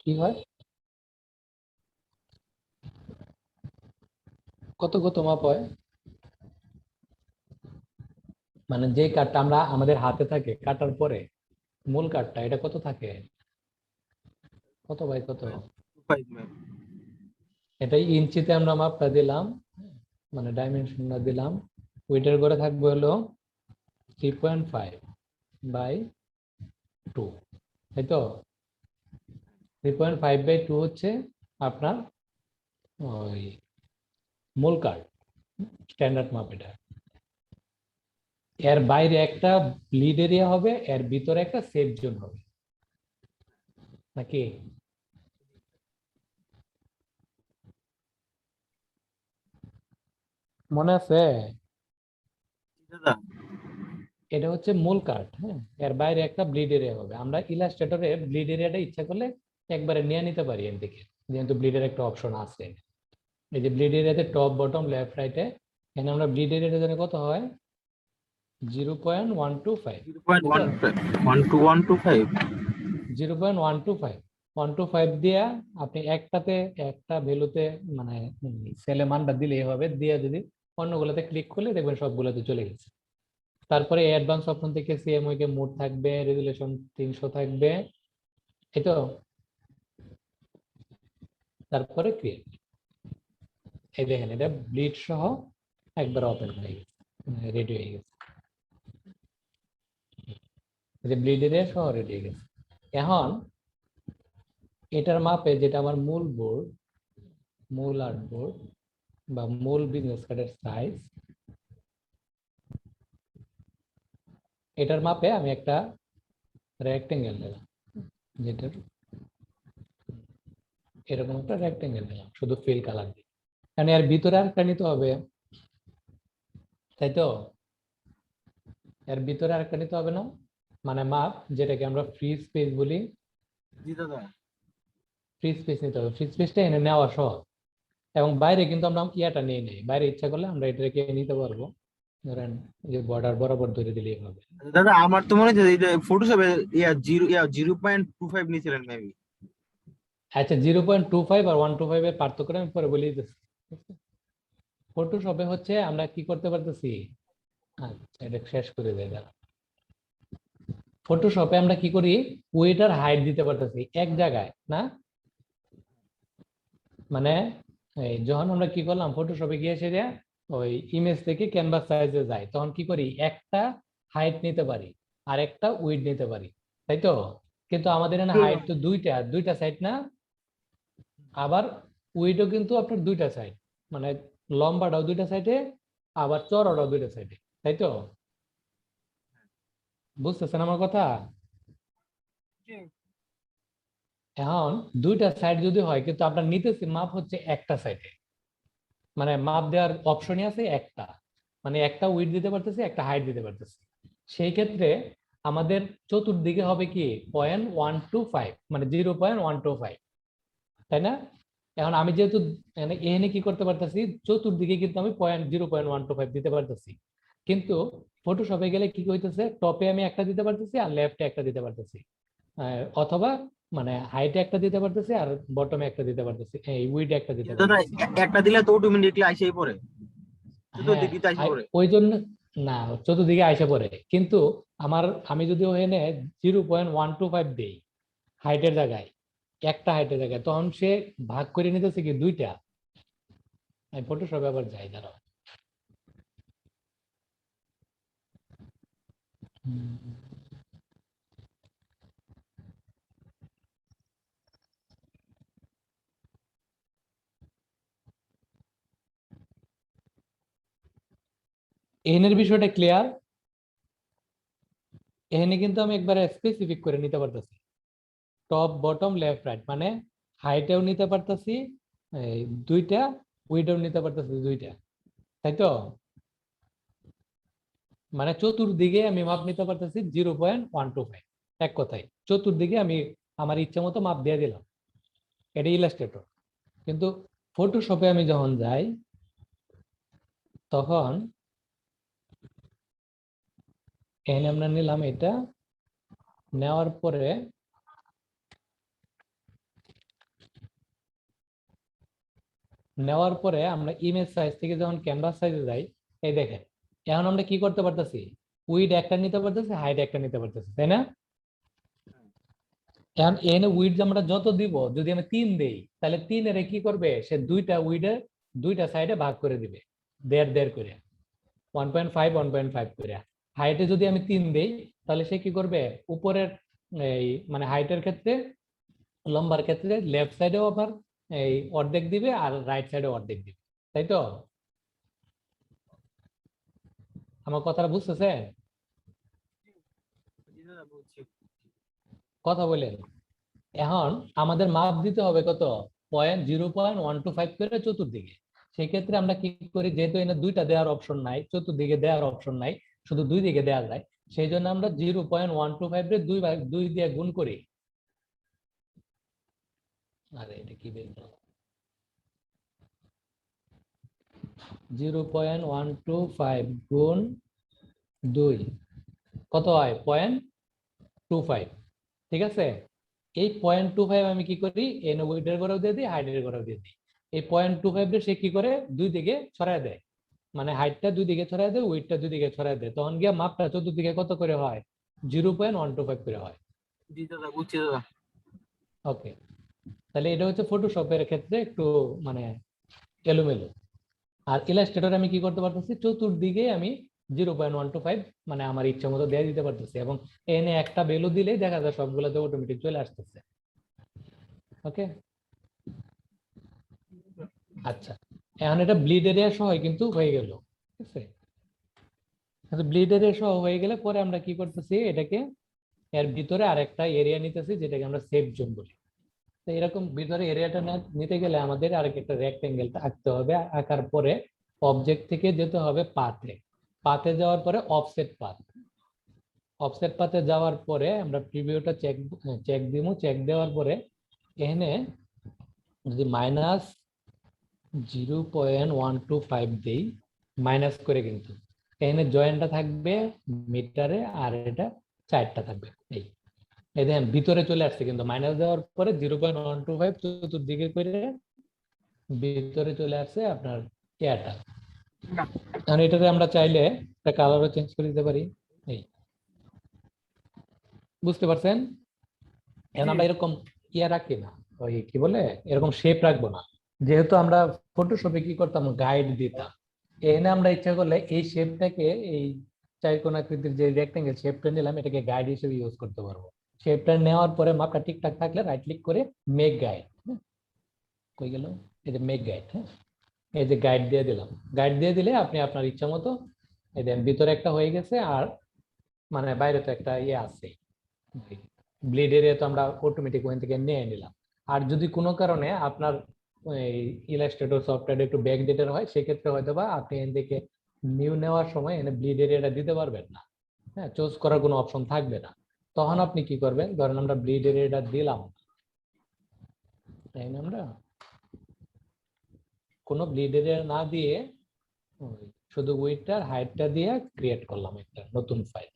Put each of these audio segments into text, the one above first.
কি হয়? কত কত মাপ হয় মানে যে কাঠটা আমরা আমাদের হাতে থাকে কাটার পরে মূল কাঠটা এটা কত থাকে? কত বাই কত? এটাই ইঞ্চিতে আমরা মাপটা দিলাম মানে ডাইমেনশনটা দিলাম। ওইটার করে থাকবে হলো three point five by two তাই তো? Three point five by two হচ্ছে আপনার ওই মূল কার্ড স্ট্যান্ডার্ড মাপ এটা। এর বাইরে একটা ব্লিড এরিয়া হবে, এর ভিতরে একটা সেফ জোন হবে। নাকি? মনে আছে? এটা হচ্ছে মূল কার্ড হ্যাঁ। এর বাইরে একটা ব্লিড এরিয়া হবে। আমরা ইলাস্ট্রেটরে ব্লিড এরিয়াটা ইচ্ছা করলে একবারে নিয়ে নিতে পারি এর দিকে। যেহেতু ব্লিডের একটা অপশন আছে। এই যে ব্লিড এরিয়াতে টপ বটম লেফট রাইটে এখানে আমরা ব্লিড এরিয়াটা জানি কত হয়? Zero point one two five zero point one two five one two five one two five দিয়া আপনি একটাতে একটা ভ্যালুতে মানে সেলে মানটা দিলেই হবে। দিয়ে যদি অন্যগুলোতে ক্লিক করলে দেখবেন সবগুলোতে চলে গেছে। তারপরে অ্যাডভান্স অপশন থেকে সিএমওই কে মোড থাকবে রেজুলেশন তিনশো থাকবে। এই তো? তারপরে ক্রিয়েট এই দেখেন, এটা ব্লিড সহ একবার ওপেন হয়ে গেছে রেডি হয়ে গেছে। যে ব্লিড এরিয়া সহ রেডি হয়ে গেছে। এখন এটার মাপে যেটা আমার মূল বোর্ড মূল আর্ট বোর্ড বা মূল বিজনেস কার্ডের সাইজ এটার মাপে আমি একটা রেক্টেঙ্গেল নিলাম যেটার এরকম একটা রেক্টেঙ্গেল নিলাম শুধু ফিল কালার দিয়ে। কারণ এর ভিতরে আর একটা নিতে হবে তাই তো? এর ভিতরে আর একটা নিতে হবে না? মানে মাপ যেটাকে আমরা ফ্রি স্পেস বলি। জি দাদা। ফ্রি স্পেস নিতে হবে। ফ্রি স্পেসটা এনে নেওয়া সহজ। এবং বাইরে কিন্তু আমরা ইয়াটা নিয়ে নেই। বাইরে ইচ্ছা করলে আমরা এটাকে নিতে পারব। ধরেন যে বর্ডার বরাবর ধরে দিলেই হবে। দাদা আমার তো মনে হচ্ছে ফটোশপে yeah zero yeah zero point two five নিয়েছিলেন মেবি আচ্ছা জিরো পয়েন্ট টু ফাইভ আর ওয়ান টু ফাইভ এর পার্থক্য আমি পরে বলে ফটোশপে হচ্ছে আমরা কি করতে পারতেছি? আচ্ছা এটা শেষ করে দেয় দাঁড়া ফটোশপে আমরা কি করি? ওয়েটার হাইট দিতে পারতেছি এক জায়গায় না? মানে এই যখন আমরা কি করলাম ফটোশপে গিয়ে সেটা ওই ইমেজ থেকে ক্যানভাস সাইজে যায় তখন কি করি? একটা হাইট নিতে পারি আর একটা উইড নিতে পারি তাই তো? কিন্তু আমাদের এখানে হাইট তো দুইটা দুইটা সাইড না? আবার উইডও কিন্তু আপনার দুইটা সাইড মানে লম্বাটাও দুইটা সাইডে আবার চড়াটাও দুইটা সাইডে তাই তো? বুঝতেছেন আমার কথা? এখন দুইটা সাইড যদি হয় কিন্তু আপনার নিতেছি মাপ হচ্ছে একটা সাইডে মানে মাপ দেওয়ার অপশনই আছে একটা। মানে একটা উইড দিতে পারতেছি একটা হাইট দিতে পারতেছি। সেই ক্ষেত্রে আমাদের চতুর্দিকে হবে কি পয়েন্ট ওয়ান টু ফাইভ মানে zero point one two five তাই না? এখন আমি যেহেতু এখানে এখানে কি করতে পারতেছি চতুর্দিকে কিন্তু আমি point zero point one two five দিতে পারতেছি। কিন্তু ফটোশপে গেলে কি হইতেছে টপে আমি একটা দিতে পারতেছি আর লেফটে একটা দিতে পারতেছি। অথবা মানে হাইটে একটা দিতে পারতেছি আর বটমে একটা দিতে পারতেছি। এই উইডে একটা দিতে পারতেছি। একটা দিলে তো অটোমেটিকলি আইসেই হ্যাঁ, পড়ে। ওই জন্য না চতুর্দিকে আইসা পড়ে। কিন্তু আমার আমি যদি ওখানে zero point one two five দিই হাইটের জায়গায় একটা হাইটের জায়গায় তখন সে ভাগ করে নিতেছে কি দুইটা? আমি ফটোশপে আবার যাই, দাঁড়াও। এনের বিষয়টা ক্লিয়ার এখানে কিন্তু আমি একবারে স্পেসিফিক করে নিতে পারতেছি। টপ বটম লেফট রাইট মানে হাইটেও নিতে পারতেছি দুইটা উইডেও নিতে পারতেছি দুইটা, তাই তো? মানে চতুর্দিকে আমি মাপ নিতে পারতেছি zero point one two five এক কথায়, চতুর্দিকে আমি আমার ইচ্ছা মতো মাপ দিয়ে দিলাম এটা ইলাস্ট্রেটর কিন্তু ফটোশপে আমি যখন যাই, তখন এখানে আমরা নিলাম এটা, নেওয়ার পরে নেওয়ার পরে আমরা ইমেজ সাইজ থেকে যখন ক্যানভাস সাইজে যাই, এই দেখেন, এখন আমরা কি করতে পারতেছি? উইড একটা নিতে পারতেছি হাইট একটা নিতে পারতেছি, তাই না? এখন এনে উইড আমরা যত দিব, যদি আমি তিন দেই, তাহলে তিন এর কি করবে? সে দুইটা উইডে দুইটা সাইডে ভাগ করে দিবে, দেড় দেড় করে one point five one point five করে। হাইটে যদি আমি তিন দেই, তাহলে সে কি করবে? উপরের এই মানে হাইটের ক্ষেত্রে, লম্বার ক্ষেত্রে লেফট সাইডেও আবার এই অর্ধেক দিবে আর রাইট সাইডে অর্ধেক দিবে, তাই তো? আমার কথাটা বুঝতেছেন? কথা বলেন। এখন আমাদের মাপ দিতে হবে কত? Point zero point one two five করে চতুর্দিকে। সেক্ষেত্রে আমরা কি করি? যেহেতু এখানে দুইটা দেওয়ার অপশন নাই, চতুর্দিকে দেওয়ার অপশন নাই, শুধু দুই দিকে দেওয়া যায়, সেই জন্য আমরা zero point one two five দুই দুই দিয়ে গুণ করি। আরে এটা কি বের zero point one two five গুণ দুই। কত হয়? Point two five. ঠিক আছে? এই পয়েন্ট টু ফাইভ আমি কি করি? উইডের করেও দিয়ে দিই হাইটের করেও দিয়ে দিই। এই পয়েন্ট টু ফাইভ সে কি করে? দুই দিকে ছড়ায় দেয়। মানে হাইটটা দুই দিকে ছড়ায় দেয় উইডটা দুই দিকে ছড়ায় দেয়। তখন গিয়ে মাপটা চতুর্দিকে কত করে হয়? Zero point one two five করে হয়। জি দাদা বুঝছি দাদা। ওকে তাহলে এটা হচ্ছে ফটোশপের ক্ষেত্রে একটু মানে এলোমেলো। আর ইলাস্ট্রেটর আমি কি করতে পারতেছি? চতুর্দিকে আমি zero point one two five মানে আমার ইচ্ছা মতো দেয়া দিতে পারতেছি এবং এনে একটা বেলু দিলেই দেখা যায় সবগুলোতে অটোমেটিক চলে আসতেছে। ওকে আচ্ছা এখন এটা ব্লিড এরিয়া সহ কিন্তু হয়ে গেল। ঠিক আছে? ব্লিড এরিয়া সহ হয়ে গেলে পরে আমরা কি করতেছি? এটাকে এর ভিতরে আরেকটা এরিয়া নিতেছি যেটাকে আমরা সেফ জোন বলি। তো এরকম ভিতরে এরিয়াটা নিতে গেলে আমাদের আরেক একটা রেক্টেঙ্গেলটা আঁকতে হবে আঁকার পরে অবজেক্ট থেকে যেতে হবে পাতে পাতে যাওয়ার পরে অফসেট পাথ অফসেট পাতে যাওয়ার পরে আমরা প্রিভিউটা চেক চেক দিব। চেক দেওয়ার পরে এখানে যদি minus zero point one two five দিই মাইনাস করে কিন্তু। এখানে জয়েন্টটা থাকবে মিটারে আর এটা চারটা থাকবে। এই। এই দেখেন ভিতরে চলে আসছে কিন্তু মাইনাস দেওয়ার পরে zero point one two five চতুর্দিকে করে ভিতরে চলে আসছে আপনার এয়ারটা। কারণ এটাতে আমরা চাইলে একটা কালারও চেঞ্জ করে দিতে পারি। এই। বুঝতে পারছেন? এখন আমরা এরকম ইয়ে রাখি না। ওই কি বলে? এরকম শেপ রাখব না। যেহেতু আমরা ফটোশপে কি করতাম? গাইড দিতাম। এখানে আমরা ইচ্ছা করলে এই শেপটাকে এই চারকোণ আকৃতির যে রেক্টেঙ্গেল শেপটা নিলাম এটাকে গাইড হিসেবে ইউজ করতে পারব। শেপটা নেওয়ার পরে মাপটা ঠিকঠাক থাকলে রাইট ক্লিক করে মেক গাইড কই গেল? এই যে মেক গাইড হ্যাঁ? এই যে গাইড দিয়ে দিলাম। গাইড দিয়ে দিলে আপনি আপনার ইচ্ছা মতো, এই দেন ভিতরে একটা হয়ে গেছে আর মানে বাইরে তো একটা ইয়ে আছে। ব্লিড এরিয়া তো আমরা অটোমেটিক ওখান থেকে নিয়ে নিলাম। আর যদি কোনো কারণে আপনার ইলাস্ট্রেটর সফটওয়্যার একটু ব্যাক ডেটের হয়, সেক্ষেত্রে হয়তো বা আপনি এখান থেকে নিউ নেওয়ার সময় এনে ব্লিড এরিয়াটা দিতে পারবেন না। হ্যাঁ চুজ করার কোনো অপশন থাকবে না। তখন আপনি কি করবেন? ধরেন আমরা ব্লিড এরিয়াটা দিলাম। তাই না আমরা? কোনো ব্লিড এরিয়া না দিয়ে শুধু উইথটার হাইটটা দিয়ে ক্রিয়েট করলাম একটা নতুন ফাইল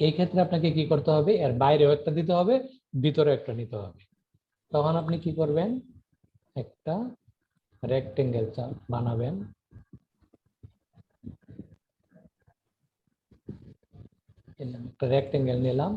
এই ক্ষেত্রে আপনাকে কি করতে হবে? এর বাইরেও একটা দিতে হবে ভিতরে একটা নিতে হবে। তখন আপনি কি করবেন? একটা রেক্টেঙ্গেল বানাবেন। একটা রেক্টেঙ্গেল নিলাম।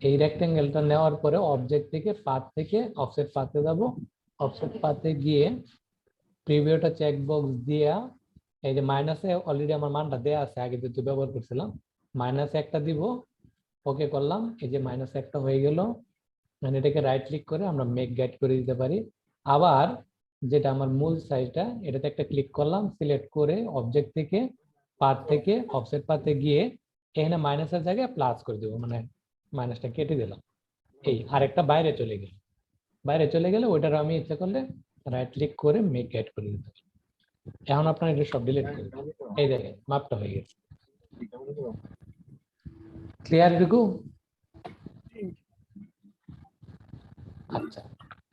এই রেক্টেঙ্গেলটা নেওয়ার পরে অবজেক্ট থেকে পাথ থেকে অফসেট পাথে যাব। অফসেট পাথে গিয়ে প্রিভিউটা চেক বক্স দিয়া, এই যে মাইনাসে অলরেডি আমার মানটা দেয়া আছে, আগে যেহেতু ব্যবহার করছিলাম মাইনাস একটা দিব ওকে করলাম, এই যে মাইনাস একটা হয়ে গেল। মানে এটাকে রাইট ক্লিক করে আমরা মেক গাইড করে দিতে পারি। আবার যেটা আমার মূল সাইজটা এটাতে একটা ক্লিক করলাম সিলেক্ট করে অবজেক্ট থেকে পাথ থেকে অফসেট পাথে গিয়ে এখানে মাইনাসের জায়গায় প্লাস করে দেবো মানে মাইনাসটা কেটে দিলাম। এই আরেকটা বাইরে চলে গেল। বাইরে চলে গেলে ওইটার আমি ইচ্ছা করলে রাইট ক্লিক করে মেক গাইড করে দিতে পারি। এখন আপনার এটা সব ডিলিট করে এই দেখেন মাপটা হয়ে গেছে। ক্লিয়ার এটুকু আচ্ছা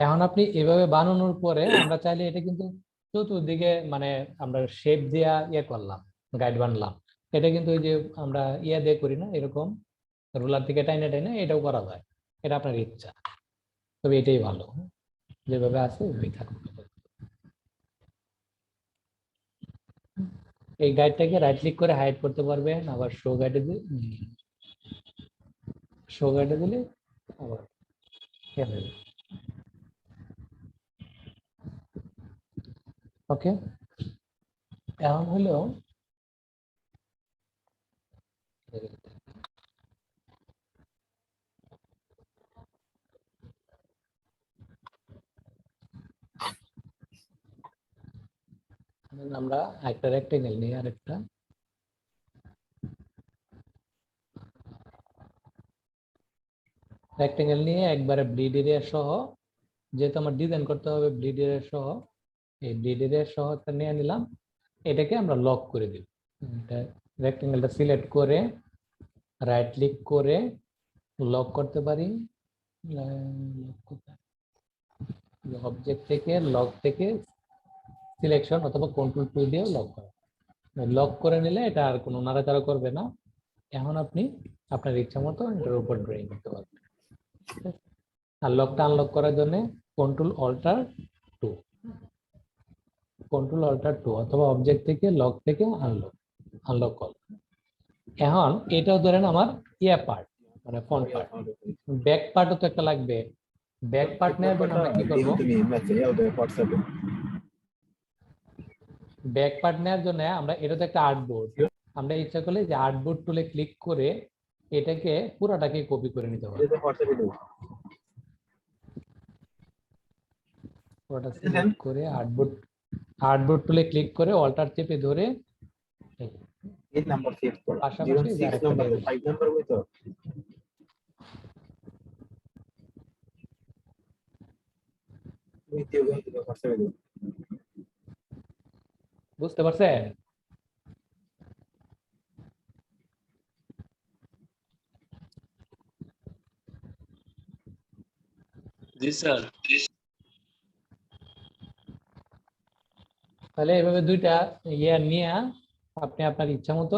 এখন আপনি এভাবে বানানোর পরে আমরা চাইলে এটা কিন্তু চতুর্দিকে মানে আমরা শেপ দিয়া ইয়ে করলাম গাইড বানলাম। এটা কিন্তু ওই যে আমরা ইয়া দিয়ে করি না, এরকম রুলার থেকে টাইনে টাইনে এটাও করা যায়। এটা আপনার ইচ্ছা। তবে এটাই ভালো। যেভাবে আছে ওইভাবেই থাকুক। এই গাইডটাকে রাইট ক্লিক করে হাইড করতে পারবেন, আবার শো গাইডে দিলে শো গাইডে দিলে আবার ওকে এখন হলো এখন আমরা একটা রেক্টেঙ্গেল নিই আরেকটা। রেক্টেঙ্গেল নিয়ে একবারে ব্লিড এরিয়া সহ, যেহেতু আমার ডিজাইন করতে হবে ব্লিড এরিয়া সহ, এই ব্লিড এরিয়া সহ একটা নিয়ে নিলাম। এটাকে আমরা লক করে দিব রেক্টেঙ্গেলটা সিলেক্ট করে রাইট ক্লিক করে লক করতে পারি। অবজেক্ট থেকে লক থেকে সিলেকশন অথবা কন্ট্রোল টু দিয়েও লক করা। লক করে নিলে এটা আর কোনো নাড়াচাড়া করবে না। এখন আপনি আপনার ইচ্ছা মতো এটার উপর ড্রয়িং করতে পারবেন। আর লকটা আনলক করার জন্য control alter two control alter two অথবা অবজেক্ট থেকে লক থেকে আনলক আনলক কল এখন এটাও ধরেন আমার ইয়া পার্ট মানে ফ্রন্ট পার্ট ব্যাক পার্টও তো একটা লাগবে। ব্যাক পার্ট নেওয়ার জন্য আমরা কি করব? ব্যাক পার্ট নেওয়ার জন্য আমরা এটা তো একটা আর্টবোর্ড আমরা ইচ্ছা করলে যে আর্টবোর্ড টুলে ক্লিক করে এটাকে পুরাটাকে কপি করে নিতে পারব। পুরোটা সিলেক্ট করে আর্টবোর্ড আর্টবোর্ড টুলে ক্লিক করে অল্টার চেপে ধরে এই নাম্বার পাশাপাশি ফাইভ বই তো হোয়াটসঅ্যাপে বুঝতে পারছেন জি স্যার তাহলে এভাবে দুইটা ইয়ে নিয়ে আপনি আপনার ইচ্ছা মতো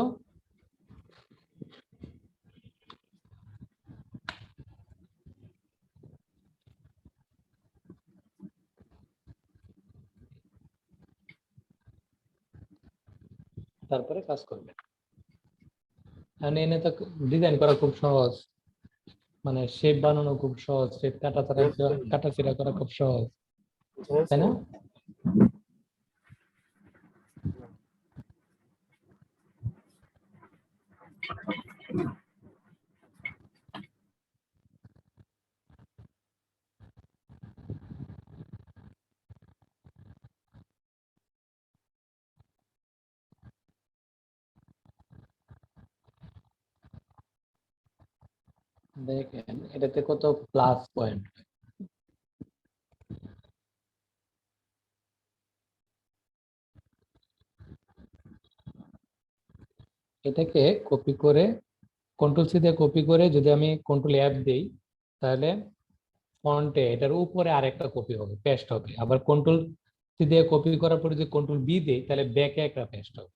তারপরে কাজ করবেন কারণ এনে তো ডিজাইন করা খুব সহজ। মানে শেপ বানানো খুব সহজ শেপ কাটা কাটা চিরা করা খুব সহজ। তাই না? দেখেন, এটাতে কত প্লাস পয়েন্ট এটাকে কপি করে কন্ট্রোল সি দিয়ে কপি করে যদি আমি কন্ট্রোল অ্যাপ দেই, তাহলে ফন্টে এটার উপরে আরেকটা কপি হবে পেস্ট হবে। আবার কন্ট্রোল সি দিয়ে কপি করার পরে যদি কন্ট্রোল বি দেই, তাহলে ব্যাকে একটা পেস্ট হবে।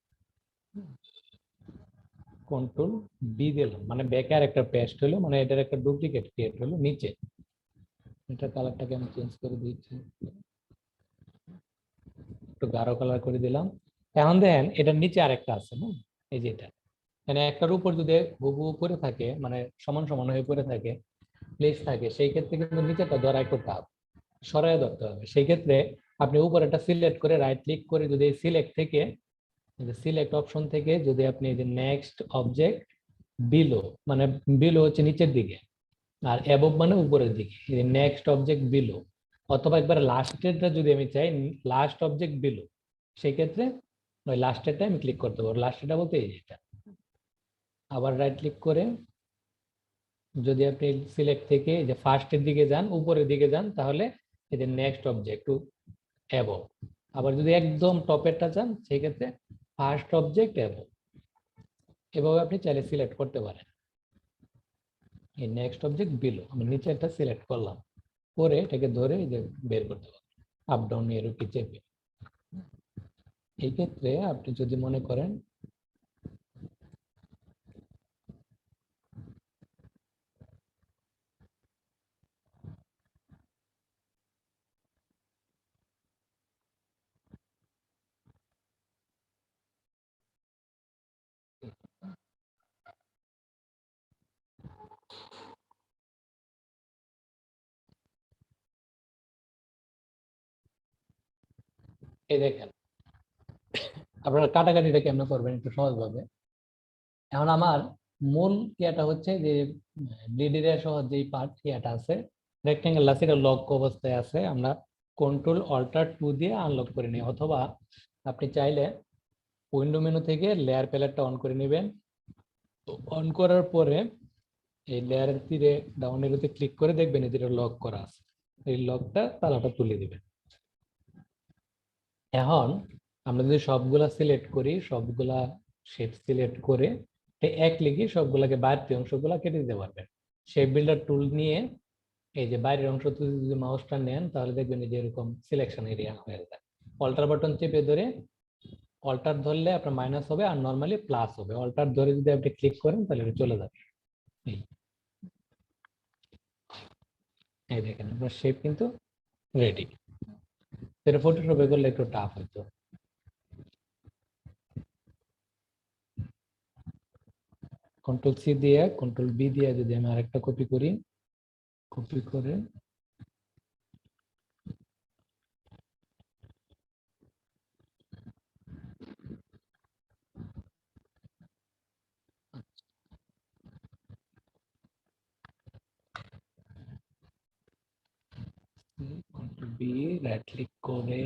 কন্ট্রোল বি দিলাম মানে ব্যাকে আর একটা পেস্ট হলো মানে এটার একটা ডুপ্লিকেট ক্রিয়েট হলো নিচে। এটা কালারটাকে আমি চেঞ্জ করে দিচ্ছি একটু গাঢ় কালার করে দিলাম। এখন দেখেন এটার নিচে আরেকটা আছে, না? এই যে এটা। মানে একটার উপর যদি হুবহু উপরে থাকে মানে সমান সমান হয়ে পড়ে থাকে প্লেস থাকে, সেই ক্ষেত্রে কিন্তু নিচেটা ধরাই করতে হবে সরাই ধরতে হবে। সেই ক্ষেত্রে আপনি উপরেটা সিলেক্ট করে রাইট ক্লিক করে যদি সিলেক্ট থেকে সিলেক্ট অপশন থেকে যদি আপনি যে নেক্সট অবজেক্ট বিলো মানে বিলো হচ্ছে নিচের দিকে আর অ্যাবভ মানে উপরের দিকে নেক্সট অবজেক্ট বিলো অথবা একবার লাস্টেরটা যদি আমি চাই লাস্ট অবজেক্ট বিলো সেই ক্ষেত্রে ওই লাস্টেরটা আমি ক্লিক করতে পারব। লাস্টেরটা বলতে এই যেটা আবার রাইট ক্লিক করে যদি আপনি সিলেক্ট থেকে যে ফার্স্টের দিকে যান, উপরের দিকে যান, তাহলে এই যে নেক্সট অবজেক্ট টু অ্যাবভ আবার যদি একদম টপেরটা চান সেই ক্ষেত্রে ফার্স্ট অবজেক্ট এবং, এভাবে আপনি চাইলে সিলেক্ট করতে পারেন। এই নেক্সট অবজেক্ট বিলো আমি নিচে একটা সিলেক্ট করলাম। করে এটাকে ধরে যে বের করতে পারব আপ ডাউন এর কি চেপে। এই ক্ষেত্রে আপনি যদি মনে করেন এই দেখেন, আপনারা কাটাকাটিটা কেমন করবেন একটু সহজভাবে? এখন আমার মূল ইয়াটা হচ্ছে যে ডিডির সহ যেই পার্ট ইয়াটা আছে রেক্টেঙ্গেল আছে, এটা লক অবস্থায় আছে, আমরা কন্ট্রোল অল্টার টু দিয়ে আনলক করে নিই। অথবা আপনি চাইলে উইন্ডো মেনু থেকে লেয়ার প্যালেটটা অন করে নেবেন। অন করার পরে এই লেয়ারের তীরে ডাউন এরোতে ক্লিক করে দেখবেন এদের লক করা আছে। এই লকটা তালাটা তুলে দিবেন। এখন আমরা যদি সবগুলা সিলেক্ট করি, সবগুলা শেপ সিলেক্ট করে এক লিখে সবগুলাকে বাড়তি অংশগুলা কেটে দিতে পারবেন শেপ বিল্ডার টুল নিয়ে এই যে বাইরের অংশ যদি মাউসটা নেন, তাহলে দেখবেন যে এরকম সিলেকশন এরিয়া হয়ে যায়। অল্টার বাটন চেপে ধরে অল্টার ধরলে আপনার মাইনাস হবে আর নর্মালি প্লাস হবে। অল্টার ধরে যদি আপনি ক্লিক করেন, তাহলে এটা চলে যাবে। এই। দেখেন, আপনার শেপ কিন্তু রেডি এটা ফটোশপে করলে একটু টাফ হতো। কন্ট্রোল সি দিয়ে কন্ট্রোল বি দিয়ে যদি আমি আরেকটা কপি করি কপি করে কন্ট্রোল বি রাইট ক্লিক করে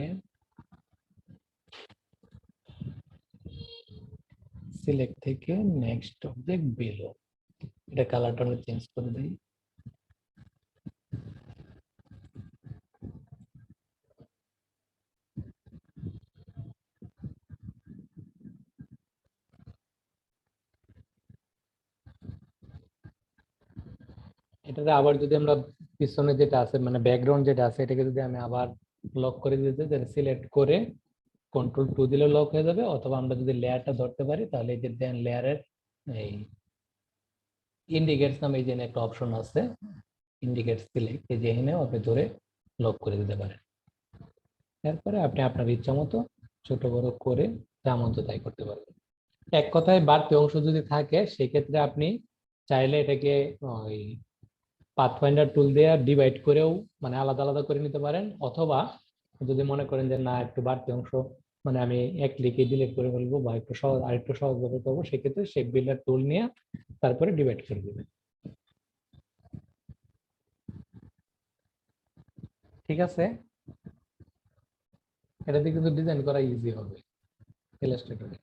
সিলেক্ট থেকে নেক্সট অবজেক্ট বিলো এটা কালারটা আমরা চেঞ্জ করে দিই। এটাতে আবার যদি আমরা পিছনে যেটা আছে মানে ব্যাকগ্রাউন্ড যেটা আছে, এটাকে যদি আমি আবার লক করে দিতে তাহলে সিলেক্ট করে কন্ট্রোল টু দিলে লক হয়ে যাবে, অথবা আমরা যদি লেয়ারটা ধরতে পারি, তাহলে এই যে দেন লেয়ারের এই ইন্ডিকেটস নামে এই যে একটা অপশন আছে ইন্ডিকেট সিলেক্ট এই যে এখানে আপনি ধরে লক করে দিতে পারেন তারপরে আপনি আপনার ইচ্ছা মতো ছোট, বড় করে যা মতো তাই করতে পারবেন। এক কথায় বাড়তি অংশ যদি থাকে, সেক্ষেত্রে আপনি চাইলে এটাকে ওই পাথফাইন্ডার টুল দিয়ে ডিভাইড করেও মানে আলাদা আলাদা করে নিতে পারেন, অথবা যদি মনে করেন যে না, একটু বাড়তি অংশ মানে আমি এক ক্লিকে ডিলিট করে ফেলব বা একটু সহজ আর একটু সহজভাবে করব, সেক্ষেত্রে শেপ বিল্ডার টুল নিয়ে তারপরে ডিভাইড করে দিবেন। ঠিক আছে? এটা দিয়ে কিন্তু ডিজাইন করা ইজি হবে ইলাস্ট্রেটরে